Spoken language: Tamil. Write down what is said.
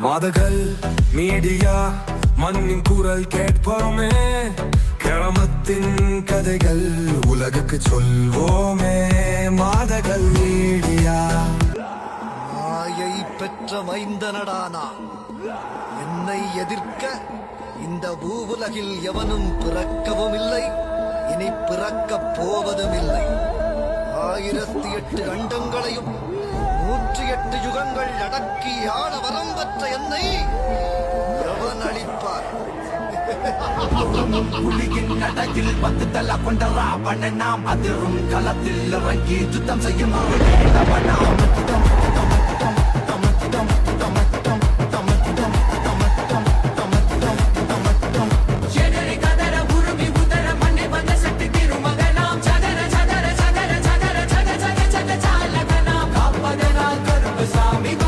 மாதகள் மீடியா மண்ணின் குரல் கேட்போமே. கிராமத்தின் கதைகள் உலகுக்கு சொல்வோமே. மாதகள் மீடியா. மாயை பெற்ற மைந்தனடானா என்னை எதிர்க்க இந்த பூவுலகில் எவனும் பிறக்கவும் இல்லை இனி பிறக்கப் போவதும் இல்லை ஆயிரத்தி எட்டு கண்டங்களையும் நூற்றி அடக்கி ஆள வரம் பெற்ற என்னை எவன் அளிப்பார் புலியின் நடையில் பத்து தலா கொண்ட ராவண நாம் அதிரும் களத்தில் இறங்கி சுத்தம் செய்யும் அவனாம் Mami,